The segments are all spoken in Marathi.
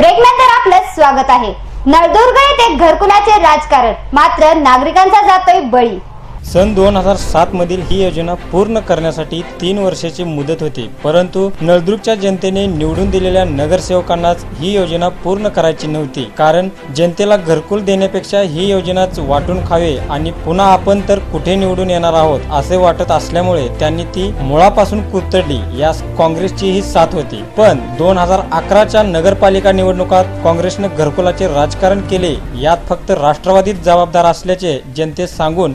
ब्रेकनंतर आपलं स्वागत आहे. नळदुर्ग येथे घरकुलाचे राजकारण. मात्र नागरिकांचा जातोय बळी. सन दोन हजार सात मधील ही योजना पूर्ण करण्यासाठी तीन वर्षाची मुदत होती. परंतु नळदुर्गच्या जनतेने निवडून दिलेल्या नगरसेवकांनाच ही योजना पूर्ण करायची नव्हती. कारण जनतेला घरकुल देण्यापेक्षा ही योजनाच वाटून खावे आणि पुन्हा आपण तर कुठे निवडून येणार आहोत असे वाटत असल्यामुळे त्यांनी ती मुळापासून कुरतडली यास काँग्रेसची ही साथ होती. पण दोन हजार अकराच्या नगरपालिका निवडणुकात काँग्रेसनं घरकुलाचे राजकारण केले. यात फक्त राष्ट्रवादीच जबाबदार असल्याचे जनतेस सांगून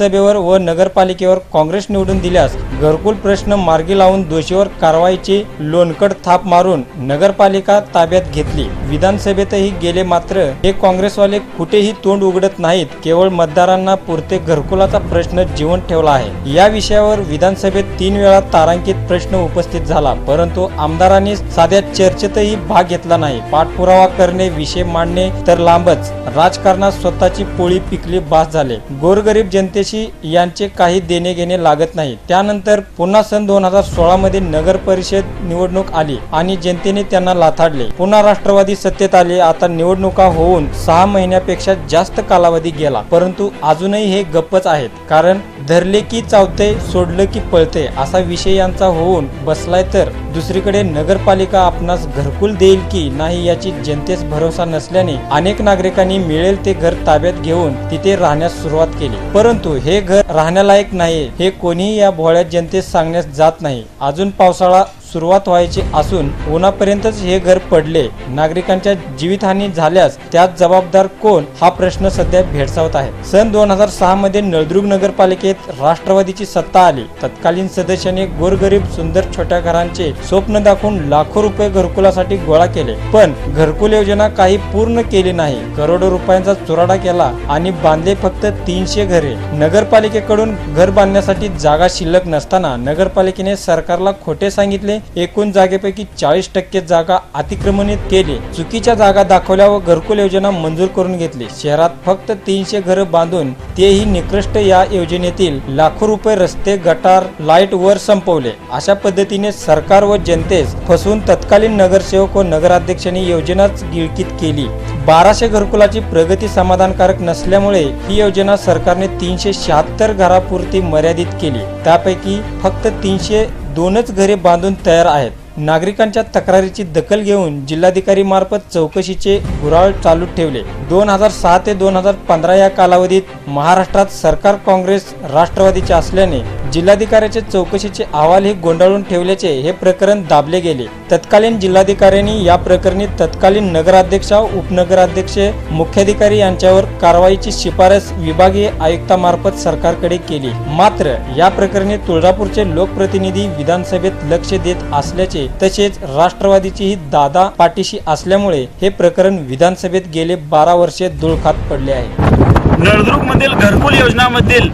विधानसभेवर व नगरपालिकेवर काँग्रेस निवडून दिल्यास घरकुल प्रश्न मार्गी लावून दोषीवर कारवाईची लोणकड थाप मारून नगरपालिका ताब्यात घेतली. विधानसभेतही गेले मात्र हे काँग्रेसवाले कुठेही तोंड उघडत नाहीत. केवळ मतदारांना पुरते घरकुलाचा प्रश्न जीवन ठेवला आहे. या विषयावर विधानसभेत तीन वेळा तारांकित प्रश्न उपस्थित झाला. परंतु आमदारांनी साध्या चर्चेतही भाग घेतला नाही. पाठपुरावा करणे विषय मांडणे तर लांबच. राजकारणात स्वतःची पोळी पिकली बास झाले. गोरगरीब जनतेशी यांचे काही देणे घेणे लागत नाही. त्यानंतर पुन्हा सन दोन हजार सोळा मध्ये नगर परिषद निवडणूक आली आणि जनतेने त्यांना लाथाडले. पुन्हा राष्ट्रवादी सत्तेत आले. आता निवडणुका होऊन सहा महिन्यापेक्षा जास्त कालावधी गेला. परंतु अजूनही हे गप्पच आहेत. कारण धरले की चावते सोडलं की पळते असा विषय यांचा होऊन बसलाय तर दुसरीकडे नगरपालिका आपणास घरकुल देईल की नाही याची जनतेस भरोसा नसल्याने अनेक नागरिकांनी मिळेल ते घर ताब्यात घेऊन तिथे राहण्यास सुरुवात केली. परंतु हे घर राहण्यालायक नाही. हे कोणीही या भोळ्या जनतेस सांगण्यास जात नाही. अजून पावसाळा सुरुवात व्हायची असून उन्हापर्यंतच हे घर पडले. नागरिकांच्या जीवितहानी झाल्यास त्यात जबाबदार कोण? हा प्रश्न सध्या भेडसावत आहे. सन दोन हजार सहा मध्ये नळदुर्ग नगरपालिकेत राष्ट्रवादीची सत्ता आली. तत्कालीन सदस्याने गोरगरीब सुंदर छोट्या घरांचे स्वप्न दाखवून लाखो रुपये घरकुलासाठी गोळा केले. पण घरकुल योजना काही पूर्ण केली नाही. करोडो रुपयांचा चुराडा केला आणि बांधले फक्त तीनशे घरे. नगरपालिकेकडून घर बांधण्यासाठी जागा शिल्लक नसताना नगरपालिकेने सरकारला खोटे सांगितले एकूण जागेपैकी चाळीस टक्के जागा अतिक्रमणित केली. चुकीच्या जागा दाखवल्या व घरकुल योजना मंजूर करून घेतली. शहरात फक्त तीनशे घरं बांधून तेही निकृष्ट या योजनेतील लाखो रुपये रस्ते गटार लाइट वर संपवले. अशा पद्धतीने सरकार व जनतेस फसवून तत्कालीन नगरसेवक व नगराध्यक्षांनी योजनाच गिळकीत केली. बाराशे घरकुलाची प्रगती समाधानकारक नसल्यामुळे ही योजना सरकारने तीनशे शहात्तर घरापुरती मर्यादित केली. त्यापैकी फक्त तीनशे दोनच घरे बांधून तयार आहेत. नागरिकांच्या तक्रारीची दखल घेऊन जिल्हाधिकारी मार्फत चौकशीचे गुराळ चालू ठेवले. दोन हजार सहा ते दोन हजार पंधरा या कालावधीत महाराष्ट्रात सरकार काँग्रेस राष्ट्रवादीचे असल्याने जिल्हाधिकाऱ्याच्या चौकशीचे अहवाल हे गोंधळून ठेवल्याचे हे प्रकरण दाबले गेले. तत्कालीन जिल्हाधिकाऱ्यांनी या प्रकरणी तत्कालीन नगराध्यक्ष उपनगराध्यक्ष मुख्याधिकारी यांच्यावर कारवाईची शिफारस विभागीय आयुक्तामार्फत सरकारकडे केली. मात्र या प्रकरणी तुळजापूरचे लोकप्रतिनिधी विधानसभेत लक्ष देत असल्याचे तसेच राष्ट्रवादीचीही दादा पाठीशी असल्यामुळे हे प्रकरण विधानसभेत गेले बारा वर्षे धुळखात पडले आहे. नळदुर्ग मधील घरकुल योजनामधील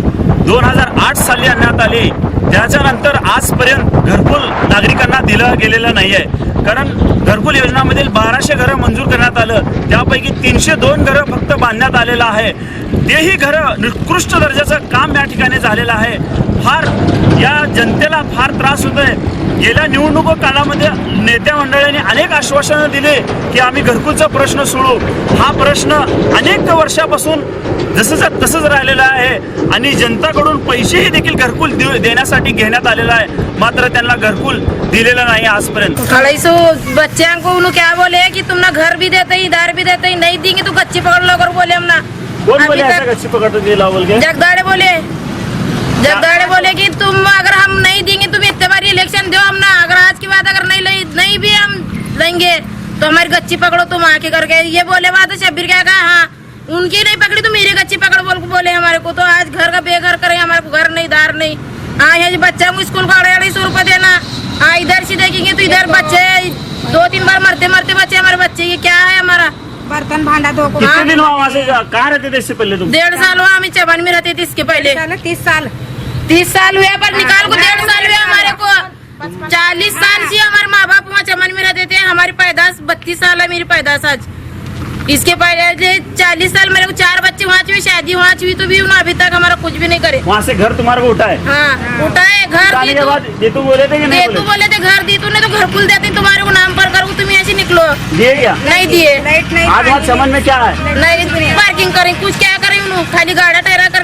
दोन हजार आठ साली आणण्यात आली. त्याच्यानंतर आजपर्यंत घरकुल नागरिकांना दिलं गेलेलं नाही आहे कारण घरकुल योजनामधील बाराशे घरं मंजूर करण्यात आलं. त्यापैकी तीनशे दोन घरं फक्त बांधण्यात आलेलं आहे. तेही घरं निकृष्ट दर्जाचं काम या ठिकाणी झालेलं आहे. फार या जनतेला फार त्रास होतोय. गेल्या निवडणूक काळामध्ये नेत्या मंडळींनी अनेक आश्वासनं दिले की आम्ही घरकुलचा प्रश्न सोडू. हा प्रश्न अनेक वर्षापासून जसंच तसंच राहिलेला आहे आणि जनताकडून पैसेही देखील घरकुल देण्यासाठी घेण्यात आलेला आहे. मात्र त्यांना घरकुल दिलेलं नाही आजपर्यंत. बच्चे को उन्होंने क्या बोले? कि तुम ना घर भी देते ही इधर भी देते ही नहीं देंगे तो कच्ची पकड़ लो कर बोले हम ना बोले ऐसा कच्ची पकड़ दिला बोल के जगदाड़े बोले जगदाड़े बोले कि तुम अगर हम नहीं देंगे तुम इतने बार इलेक्शन दो हम ना अगर आज की बात अगर नहीं ले, नहीं भी हम लेंगे तो हमारी गच्ची पकड़ो तुम आके करके। ये बोले बात है शब्बीर क्या कहा? हाँ। उनकी नहीं पकड़ी तो मेरी गच्ची पकड़ बोल के बोले हमारे को। तो आज घर का बेघर करे हमारे को घर नहीं दार नहीं। हाँ ये बच्चा को स्कूल का अढ़ाई सौ रुपये देना। हाँ इधर से देखेंगे तो इधर बच्चे दो तीन बार मरते मरते बच्चे हमारे बच्चे। ये क्या है हमारा? बर्तन भांडा धो को। कितने दिन वहाँ से कहाँ रहते थे इससे पहले तुम? डेढ़ साल हुआ हमें चबन में रहते थे इसके पहले। तीस साल। तीस साल हुए पर निकाल को डेढ़ साल हुए हमारे को। चालीस साल से हमारे माँ बाप वहाँ चमन में रहते थे हमारी पैदाश बत्तीस साल है मेरी पैदाश आज। इसके पहले चालीस साल मेरे को चार बच्चे वहाँ हुई शादी वहाँ हुई तो भी उन्होंने अभी तक हमारा कुछ भी नहीं करे। वहाँ से घर तुम्हारे को उठा है हाँ उठाए घर तू तो बोले थे तू बोले थे घर दी तूने तो घर खुल देते तुम्हारे को नाम पर करो तुम ऐसे निकलो। दिए क्या? नहीं दिए। आज वहाँ समझ में क्या है? नहीं पार्किंग करें कुछ क्या करें उन्होंने? खाली गाड़ा टहरा करने उनके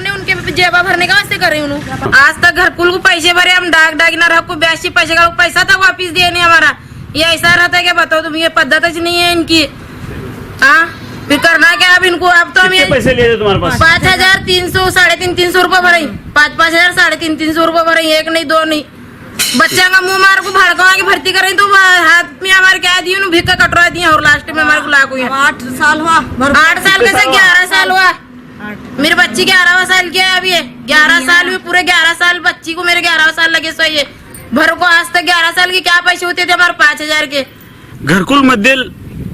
जेबा भरने का वास्ते करें उन्होंने आज तक घर पुल को पैसे भरे हम डाक डाकिना को ब्यासी पैसे का पैसा तक वापिस दिए नहीं हमारा? ये ऐसा रहता है क्या बताओ तुम ये पद्धत ही नहीं है इनकी। हाँ? फिर करना क्या अब इनको? अब तो हम ये पैसे थे तुम्हारे पास? पाँच हज़ार तीन सौ साढ़े तीन तीन सौ रुपये भरे। पाँच पाँच हज़ार साढ़े तीन तीन सौ रुपये भरे एक नहीं दो नहीं। बच्चा का मुँह मार को भड़का के भर्ती करें तो हाथ में हमारे क्या दिए भिक्का कटवा दिए और लास्ट में हमारे को लाख हुई आठ साल हुआ आठ साल कैसे ग्यारह साल हुआ। मेरी बच्ची ग्यारहवा साल की है अभी ग्यारह साल हुए पूरे ग्यारह साल बच्ची को मेरे ग्यारह साल लगे सो ये। भर को आज तक ग्यारह साल के क्या पैसे होते थे हमारे पाँच हजार के? घरकुल मधील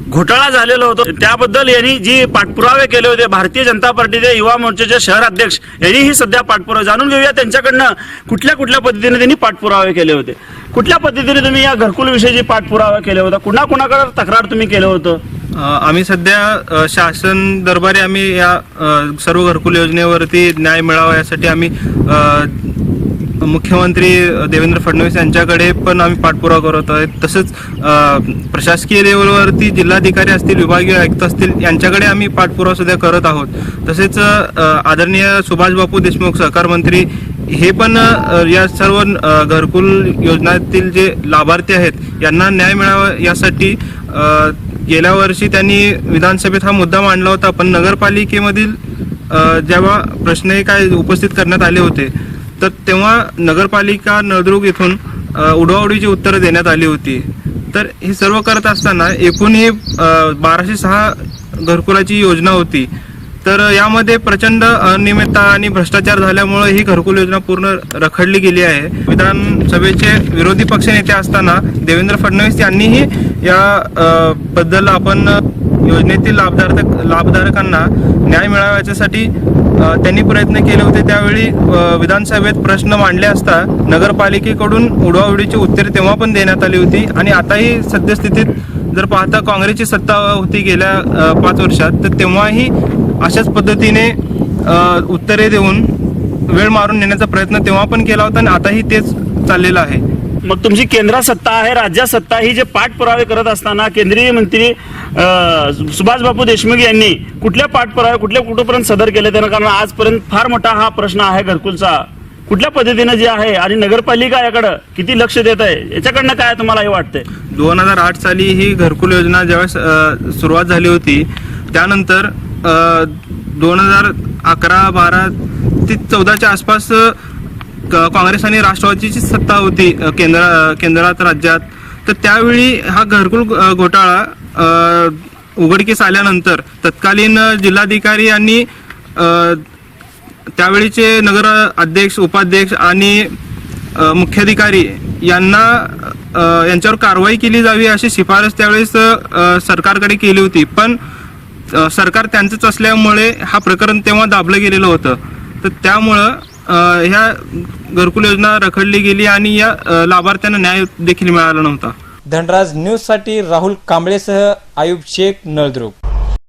घोटाळा झालेला होता. त्याबद्दल यांनी जी पाठपुरावे केले होते भारतीय जनता पार्टीचे युवा मोर्चाचे शहर अध्यक्ष यांनीही सध्या पाठपुरावे जाणून घेऊया. त्यांच्याकडनं कुठल्या कुठल्या पद्धतीने त्यांनी पाठपुरावे केले होते? कुठल्या पद्धतीने तुम्ही या घरकुल विषयी पाठपुरावा केले होता? कुणा कुणाकडे तक्रार तुम्ही केलं होतं? आम्ही सध्या शासन दरबारी आम्ही या सर्व घरकुल योजनेवरती न्याय मिळावा यासाठी आम्ही मुख्यमंत्री देवेंद्र फडणवीस यांच्याकडे पण आम्ही पाठपुरावा करत आहे तसंच प्रशासकीय लेवलवरती जिल्हाधिकारी असतील विभागीय आयुक्त असतील यांच्याकडे आम्ही पाठपुरावा सुद्धा करत आहोत. तसेच आदरणीय सुभाष बापू देशमुख सहकार मंत्री हे पण या सर्व घरकुल योजनातील जे लाभार्थी आहेत यांना न्याय मिळावा यासाठी गेल्या वर्षी त्यांनी विधानसभेत हा मुद्दा मांडला होता पण नगरपालिकेमधील जेव्हा प्रश्न काय उपस्थित करण्यात आले होते तर तेव्हा नगरपालिका नळदुर्ग येथून उडवाउडीची उत्तरं देण्यात आली होती. तर हे सर्व करत असताना एकूण हे बाराशे सहा घरकुलाची योजना होती. तर यामध्ये प्रचंड अनियमितता आणि भ्रष्टाचार झाल्यामुळे ही घरकुल योजना पूर्ण रखडली गेली आहे. विधानसभेचे विरोधी पक्षनेते असताना देवेंद्र फडणवीस यांनीही या बद्दल आपण योजनेतील लाभधारक लाभधारकांना न्याय मिळाव्याच्यासाठी त्यांनी प्रयत्न केले होते. त्यावेळी विधानसभेत प्रश्न मांडले असता नगरपालिकेकडून उडवाउडीची उत्तरे तेव्हा पण देण्यात आली होती आणि आताही सद्यस्थितीत जर पाहता काँग्रेसची सत्ता होती गेल्या पाच वर्षात तर तेव्हाही अशाच पद्धतीने उत्तरे देऊन वेळ मारून नेण्याचा प्रयत्न तेव्हा पण केला होता आणि आताही तेच चाललेलं आहे. मग तुमची केंद्रात सत्ता आहे राज्यात सत्ता ही जे पाठपुरावे करत असताना केंद्रीय मंत्री सुभाष बापू देशमुख यांनी कुठल्या पाठपुरावे कुठल्या कुठपर्यंत सदर केले त्यांना? कारण आजपर्यंत फार मोठा हा प्रश्न आहे घरकुलचा. कुठल्या पद्धतीने जे आहे आणि नगरपालिका याकडं किती लक्ष देत आहे? याच्याकडनं काय तुम्हाला हे वाटतंय? दोन हजार आठ साली ही घरकुल योजना ज्यावेळेस सुरुवात झाली होती त्यानंतर दोन हजार अकरा बारा ते चौदाच्या आसपास क- काँग्रेस आणि राष्ट्रवादीची सत्ता होती केंद्र केंद्रात राज्यात तर त्यावेळी हा घरकुल घोटाळा उघडकीस आल्यानंतर तत्कालीन जिल्हाधिकारी यांनी त्यावेळीचे नगर अध्यक्ष उपाध्यक्ष आणि मुख्याधिकारी यांना यांच्यावर कारवाई केली जावी अशी शिफारस त्यावेळेस सरकारकडे केली होती. पण सरकार त्यांचंच असल्यामुळे हा प्रकरण तेव्हा दाबलं गेलेलं होतं. तर त्यामुळं ह्या घरकुल योजना रखडली गेली आणि या लाभार्थ्यांना न्याय देखील मिळाला नव्हता. धनराज न्यूजसाठी राहुल कांबळेसह आयुब शेख नळदुर्ग.